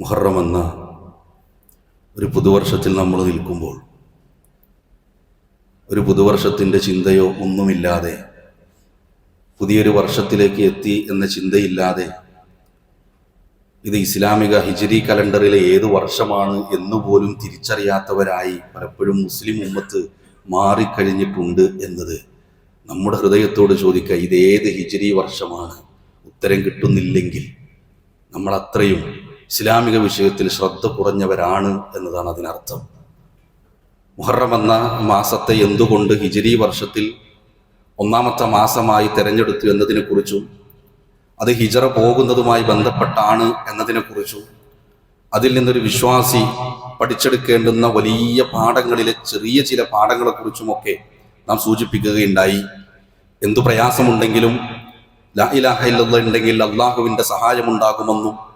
മുഹറം എന്ന ഒരു പുതുവർഷത്തിൽ നമ്മൾ നിൽക്കുമ്പോൾ ഒരു പുതുവർഷത്തിന്റെ ചിന്തയോ ഒന്നുമില്ലാതെ പുതിയൊരു വർഷത്തിലേക്ക് എത്തി എന്ന ചിന്തയില്ലാതെ ഇത് ഇസ്ലാമിക ഹിജരി കലണ്ടറിലെ ഏത് വർഷമാണ് എന്നുപോലും തിരിച്ചറിയാത്തവരായി പലപ്പോഴും മുസ്ലിം ഉമ്മത്ത് മാറിക്കഴിഞ്ഞിട്ടുണ്ട് എന്നത് നമ്മുടെ ഹൃദയത്തോട് ചോദിക്കുക ഇതേത് ഹിജരി വർഷമാണ്? ഉത്തരം കിട്ടുന്നില്ലെങ്കിൽ നമ്മൾ അത്രയും ഇസ്ലാമിക വിഷയത്തിൽ ശ്രദ്ധ കുറഞ്ഞവരാണ് എന്നതാണ് അതിനർത്ഥം. മുഹറം എന്ന മാസത്തെ എന്തുകൊണ്ട് ഹിജിരി വർഷത്തിൽ ഒന്നാമത്തെ മാസമായി തിരഞ്ഞെടുത്തു എന്നതിനെക്കുറിച്ചും അത് ഹിജറ പോകുന്നതുമായി ബന്ധപ്പെട്ടാണ് എന്നതിനെക്കുറിച്ചും അതിൽ നിന്നൊരു വിശ്വാസി പഠിച്ചെടുക്കേണ്ടുന്ന വലിയ പാഠങ്ങളിലെ ചെറിയ ചില പാഠങ്ങളെക്കുറിച്ചുമൊക്കെ നാം സൂചിപ്പിക്കുകയുണ്ടായി. എന്തു പ്രയാസമുണ്ടെങ്കിലും ലാ ഇലാഹ ഇല്ലല്ലാഹ് ഉണ്ടെങ്കിൽ അള്ളാഹുവിന്റെ സഹായമുണ്ടാകുമെന്നും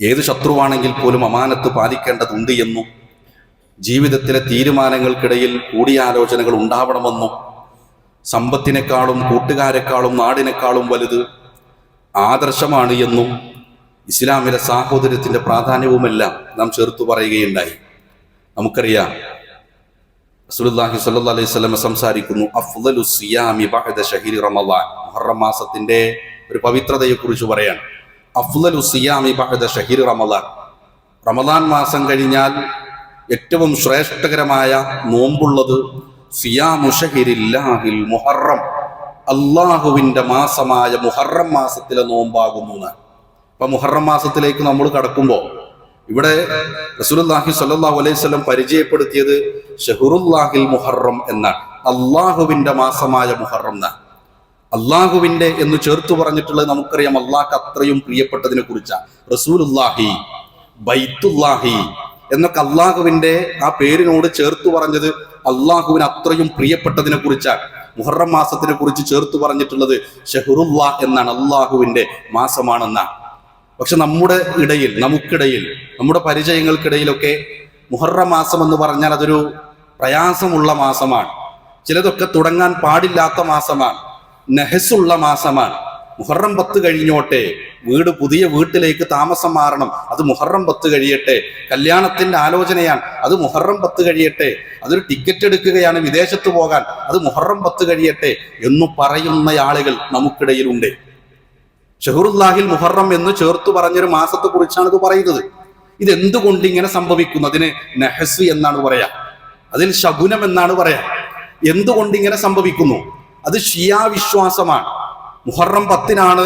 ഏത് ശത്രുവാണെങ്കിൽ പോലും അമാനത്ത് പാലിക്കേണ്ടതുണ്ട് എന്നും ജീവിതത്തിലെ തീരുമാനങ്ങൾക്കിടയിൽ കൂടിയാലോചനകൾ ഉണ്ടാവണമെന്നും സമ്പത്തിനേക്കാളും കൂട്ടുകാരെക്കാളും നാടിനേക്കാളും വലുത് ആദർശമാണ് എന്നും ഇസ്ലാമിലെ സാഹോദര്യത്തിന്റെ പ്രാധാന്യവുമെല്ലാം നാം ചേർത്തു പറയുകയുണ്ടായി. നമുക്കറിയാം റസൂലുള്ളാഹി സ്വല്ലല്ലാഹി അലൈഹി വസല്ലം സംസാരിക്കുന്നു അഫ്ദലു സിയാമി ബഹദ ഷഹരി റമദാൻ. മുഹറം മാസത്തിന്റെ ഒരു പവിത്രതയെക്കുറിച്ച് പറയാണ്. അഫ്ളലു സിയാമി ബഅദ ഷഹീർ റമളാൻ റമളാൻ മാസം കഴിഞ്ഞാൽ ഏറ്റവും ശ്രേഷ്ഠകരമായ നോമ്പുള്ളത് സിയാമു ഷഹരില്ലാഹിൽ മുഹറം. അള്ളാഹുവിന്റെ മാസമായ മുഹറം മാസത്തിലെ നോമ്പാകുന്നു എന്നാണ് അപ്പൊ മുഹറം മാസത്തിലേക്ക് നമ്മൾ കടക്കുമ്പോൾ ഇവിടെ റസൂലുള്ളാഹി സ്വല്ലല്ലാഹു അലൈഹി വസല്ലം പരിചയപ്പെടുത്തിയത് ഷഹറുല്ലാഹിൽ മുഹറം എന്നാണ്. അള്ളാഹുവിന്റെ മാസമായ മുഹറം എന്നാണ്. അള്ളാഹുവിന്റെ എന്ന് ചേർത്ത് പറഞ്ഞിട്ടുള്ളത് നമുക്കറിയാം അള്ളാഹ് അത്രയും പ്രിയപ്പെട്ടതിനെ കുറിച്ചാണ്. റസൂലുല്ലാഹി ബൈത്തുല്ലാഹി എന്നൊക്കെ അള്ളാഹുവിന്റെ ആ പേരിനോട് ചേർത്ത് പറഞ്ഞത് അള്ളാഹുവിന് അത്രയും പ്രിയപ്പെട്ടതിനെ കുറിച്ചാണ്. മുഹറം മാസത്തിനെ കുറിച്ച് ചേർത്ത് പറഞ്ഞിട്ടുള്ളത് ഷെഹുറുല്ലാ എന്നാണ് അള്ളാഹുവിന്റെ മാസമാണെന്നാണ്. പക്ഷെ നമ്മുടെ ഇടയിൽ നമുക്കിടയിൽ നമ്മുടെ പരിചയങ്ങൾക്കിടയിലൊക്കെ മുഹറം മാസം എന്ന് പറഞ്ഞാൽ അതൊരു പ്രയാസമുള്ള മാസമാണ്. ചിലതൊക്കെ തുടങ്ങാൻ പാടില്ലാത്ത മാസമാണ്. നെഹസുള്ള മാസമാണ്. മുഹറം പത്ത് കഴിഞ്ഞോട്ടെ വീട് പുതിയ വീട്ടിലേക്ക് താമസം മാറണം. അത് മുഹറം പത്ത് കഴിയട്ടെ. കല്യാണത്തിന്റെ ആലോചനയാണ്. അത് മുഹറം പത്ത് കഴിയട്ടെ. അതൊരു ടിക്കറ്റ് എടുക്കുകയാണ് വിദേശത്ത് പോകാൻ. അത് മുഹറം പത്ത് കഴിയട്ടെ എന്ന് പറയുന്ന ആളുകൾ നമുക്കിടയിലുണ്ട്. ഷഹറുല്ലാഹിൽ മുഹറം എന്ന് ചേർത്ത് പറഞ്ഞൊരു മാസത്തെ കുറിച്ചാണ് ഇത് പറയുന്നത്. ഇതെന്തുകൊണ്ട് ഇങ്ങനെ സംഭവിക്കുന്നു? അതിന് നെഹസ് എന്നാണ് പറയാ. അതിൽ ശകുനം എന്നാണ് പറയാ. എന്തുകൊണ്ട് ഇങ്ങനെ സംഭവിക്കുന്നു? അത് ഷിയാ വിശ്വാസമാണ്. മുഹറം പത്തിനാണ്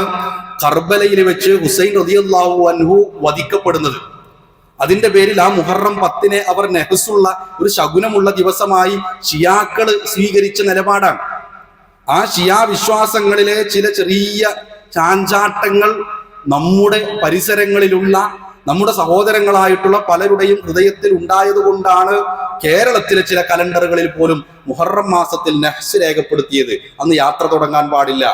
കർബലയിൽ വെച്ച് ഹുസൈൻ റതിയല്ലാഹു അൻഹു വധിക്കപ്പെടുന്നത്. അതിന്റെ പേരിൽ ആ മുഹറം പത്തിനെ അവർ നെഹസുള്ള ഒരു ശകുനമുള്ള ദിവസമായി ഷിയാക്കൾ സ്വീകരിച്ച നിലപാടാണ്. ആ ഷിയാ വിശ്വാസങ്ങളിലെ ചില ചെറിയ ചാഞ്ചാട്ടങ്ങൾ നമ്മുടെ പരിസരങ്ങളിലുള്ള നമ്മുടെ സഹോദരങ്ങളായിട്ടുള്ള പലരുടെയും ഹൃദയത്തിൽ ഉണ്ടായതുകൊണ്ടാണ് കേരളത്തിലെ ചില കലണ്ടറുകളിൽ പോലും മുഹറം മാസത്തിൽ നെഹ്സ് രേഖപ്പെടുത്തിയത് അന്ന് യാത്ര തുടങ്ങാൻ പാടില്ല.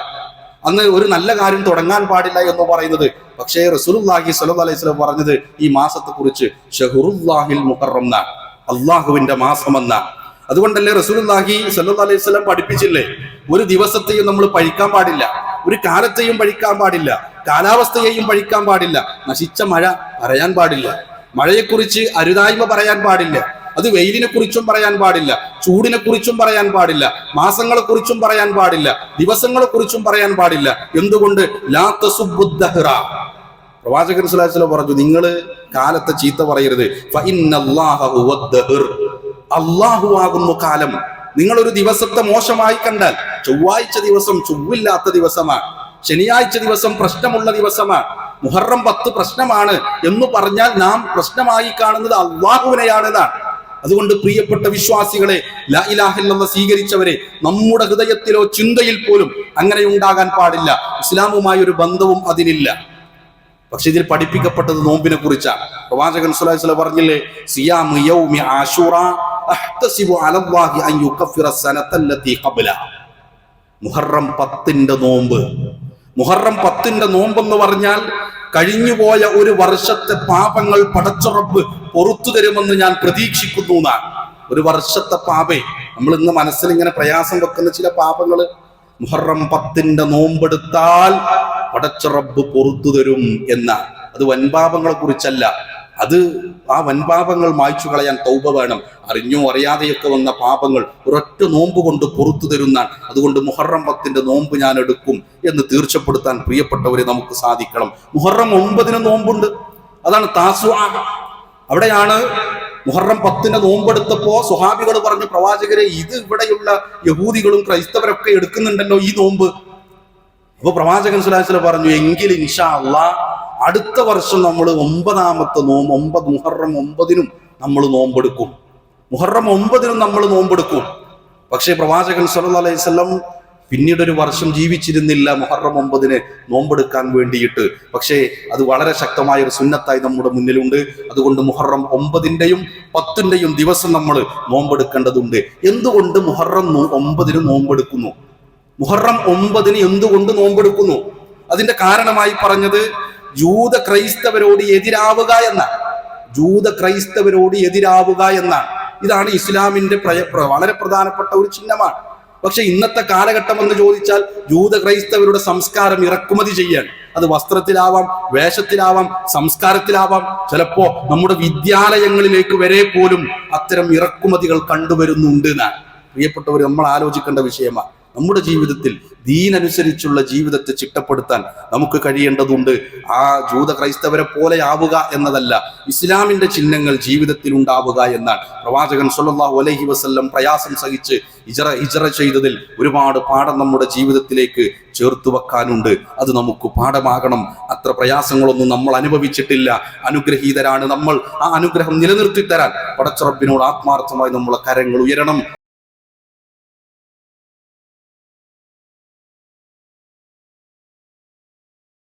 അന്ന് ഒരു നല്ല കാര്യം തുടങ്ങാൻ പാടില്ല എന്ന് പറയുന്നത്. പക്ഷേ റസൂലുള്ളാഹി സ്വല്ലല്ലാഹി അലൈഹി വസല്ലം പറഞ്ഞത് ഈ മാസത്തെ കുറിച്ച് ഷഹുറുല്ലാഹിൽ മുഹറം എന്നാണ് അള്ളാഹുവിന്റെ മാസമെന്ന. അതുകൊണ്ടല്ലേ റസൂലുള്ളാഹി സ്വല്ലല്ലാഹി അലൈഹി വസല്ലം പഠിപ്പിച്ചില്ലേ? ഒരു ദിവസത്തെയും നമ്മൾ പഴിക്കാൻ പാടില്ല. ഒരു കാലത്തെയും പഴിക്കാൻ പാടില്ല. കാലാവസ്ഥയെയും പഴിക്കാൻ പാടില്ല. നശിച്ച മഴ പറയാൻ പാടില്ല. മഴയെക്കുറിച്ച് അരുതായ്മ പറയാൻ പാടില്ല. അത് വെയിലിനെ കുറിച്ചും പറയാൻ പാടില്ല ചൂടിനെ കുറിച്ചും പറയാൻ പാടില്ല മാസങ്ങളെ കുറിച്ചും പറയാൻ പാടില്ല ദിവസങ്ങളെ കുറിച്ചും പറയാൻ പാടില്ല. എന്തുകൊണ്ട്? ലാ തസുബ്ബുദ്ദഹ്റ പ്രവാചകൻ പറഞ്ഞു നിങ്ങൾ കാലത്തെ ചീത്ത പറയരുത്. ഫഇന്നല്ലാഹ ഹുവദ്ദഹ്ർ. അള്ളാഹു ആകുന്നു കാലം. നിങ്ങൾ ഒരു ദിവസത്തെ മോശമായി കണ്ടാൽ ചൊവ്വാഴ്ച ദിവസം ചൊവ്വില്ലാത്ത ദിവസമാണ് ശനിയാഴ്ച ദിവസം പ്രശ്നമുള്ള ദിവസമാണ് മുഹറം പത്ത് പ്രശ്നമാണ് എന്ന് പറഞ്ഞാൽ നാം പ്രശ്നമായി കാണുന്നത് അള്ളാഹുവിനെയാണെന്നാണ് അതുകൊണ്ട് പ്രിയപ്പെട്ട വിശ്വാസികളെ ലാ സ്വീകരിച്ചവരെ നമ്മുടെ ഹൃദയത്തിലോ ചിന്തയിൽ പോലും അങ്ങനെ ഉണ്ടാകാൻ പാടില്ല. ഇസ്ലാമുമായി ഒരു ബന്ധവും അതിനില്ല. പക്ഷെ ഇതിൽ പഠിപ്പിക്കപ്പെട്ടത് നോമ്പിനെ കുറിച്ചാണ്. പ്രവാചകൻ വസല്ലം പറഞ്ഞില്ലേ സിയാം യൗമി അഹ്തസിബു അലല്ലാഹി അൻ ഖബ്ല. മുഹറം പത്തിന്റെ നോമ്പ്. മുഹറം പത്തിന്റെ നോമ്പെന്ന് പറഞ്ഞാൽ കഴിഞ്ഞുപോയ ഒരു വർഷത്തെ പാപങ്ങൾ പടച്ചുറപ്പ് പുറത്തു തരുമെന്ന് ഞാൻ പ്രതീക്ഷിക്കുന്നു എന്നാണ്. ഒരു വർഷത്തെ പാപേ. നമ്മൾ ഇന്ന് മനസ്സിൽ ഇങ്ങനെ പ്രയാസം വെക്കുന്ന ചില പാപങ്ങൾ മുഹറം പത്തിന്റെ നോമ്പെടുത്താൽ പടച്ചുറപ്പ് പൊറത്തു തരും എന്ന അത് വൻപാപങ്ങളെ കുറിച്ചല്ല അത് ആ വൻപാപങ്ങൾ മായ്ച്ചു കളയാൻ തൗബ വേണം. അറിഞ്ഞോ അറിയാതെയൊക്കെ വന്ന പാപങ്ങൾ ഒരൊറ്റ നോമ്പ് കൊണ്ട് പുറത്തു തരുന്ന അതുകൊണ്ട് മുഹറം പത്തിന്റെ നോമ്പ് ഞാൻ എടുക്കും എന്ന് തീർച്ചപ്പെടുത്താൻ പ്രിയപ്പെട്ടവരെ നമുക്ക് സാധിക്കണം. മുഹറം ഒമ്പതിന് നോമ്പുണ്ട്. അതാണ് താസു അവിടെയാണ് മുഹറം പത്തിന്റെ നോമ്പെടുത്തപ്പോ സുഹാബികൾ പറഞ്ഞു പ്രവാചകരെ ഇത് ഇവിടെയുള്ള യഹൂദികളും ക്രൈസ്തവരൊക്കെ എടുക്കുന്നുണ്ടല്ലോ ഈ നോമ്പ്. അപ്പൊ പ്രവാചകൻ സുലാസില പറഞ്ഞു എങ്കിൽ ഇൻഷാ അള്ളാ അടുത്ത വർഷം നമ്മൾ ഒമ്പതാമത്തെ നോമ്പ് ഒമ്പത് മുഹറം ഒമ്പതിനും നമ്മൾ നോമ്പെടുക്കും. മുഹറം ഒമ്പതിനും നമ്മൾ നോമ്പെടുക്കും. പക്ഷേ പ്രവാചകൻ സല്ല അലൈഹി സ്വലം പിന്നീട് ഒരു വർഷം ജീവിച്ചിരുന്നില്ല മുഹറം ഒമ്പതിന് നോമ്പെടുക്കാൻ വേണ്ടിയിട്ട്. പക്ഷേ അത് വളരെ ശക്തമായ ഒരു സുന്നത്തായി നമ്മുടെ മുന്നിലുണ്ട്. അതുകൊണ്ട് മുഹറം ഒമ്പതിന്റെയും പത്തിന്റെയും ദിവസം നമ്മൾ നോമ്പെടുക്കേണ്ടതുണ്ട്. എന്തുകൊണ്ട് മുഹറം ഒമ്പതിന് നോമ്പെടുക്കുന്നു? മുഹറം ഒമ്പതിന് എന്തുകൊണ്ട് നോമ്പെടുക്കുന്നു? അതിന്റെ കാരണമായി പറഞ്ഞത് ജൂത ക്രൈസ്തവരോട് എതിരാവുക എന്നാണ്. ജൂത ക്രൈസ്തവരോട് എതിരാവുക എന്നാണ്. ഇതാണ് ഇസ്ലാമിന്റെ വളരെ പ്രധാനപ്പെട്ട ഒരു ചിഹ്നമാണ്. പക്ഷെ ഇന്നത്തെ കാലഘട്ടം എന്ന് ചോദിച്ചാൽ ജൂത ക്രൈസ്തവരുടെ സംസ്കാരം ഇറക്കുമതി ചെയ്യാൻ അത് വസ്ത്രത്തിലാവാം വേഷത്തിലാവാം സംസ്കാരത്തിലാവാം. ചിലപ്പോ നമ്മുടെ വിദ്യാലയങ്ങളിലേക്ക് വരെ പോലും അത്തരം ഇറക്കുമതികൾ കണ്ടുവരുന്നുണ്ട് എന്നാണ്. പ്രിയപ്പെട്ടവർ നമ്മൾ ആലോചിക്കേണ്ട വിഷയമാണ്. നമ്മുടെ ജീവിതത്തിൽ ദീനനുസരിച്ചുള്ള ജീവിതത്തെ ചിട്ടപ്പെടുത്താൻ നമുക്ക് കഴിയേണ്ടതുണ്ട്. ആ ജൂത ക്രൈസ്തവരെ പോലെ ആവുക എന്നതല്ല ഇസ്ലാമിന്റെ ചിഹ്നങ്ങൾ ജീവിതത്തിൽ ഉണ്ടാവുക എന്നാണ്. പ്രവാചകൻ സല്ലല്ലാഹു അലൈഹി വസ്ല്ലം പ്രയാസം സഹിച്ച് ഇജറ ഇജറ ചെയ്തതിൽ ഒരുപാട് പാഠം നമ്മുടെ ജീവിതത്തിലേക്ക് ചേർത്തു വെക്കാനുണ്ട്. അത് നമുക്ക് പാഠമാകണം. അത്ര പ്രയാസങ്ങളൊന്നും നമ്മൾ അനുഭവിച്ചിട്ടില്ല. അനുഗ്രഹീതരാണ് നമ്മൾ. ആ അനുഗ്രഹം നിലനിർത്തി തരാൻ പടച്ചറബിനോട് ആത്മാർത്ഥമായി നമ്മളെ കരങ്ങൾ ഉയരണം.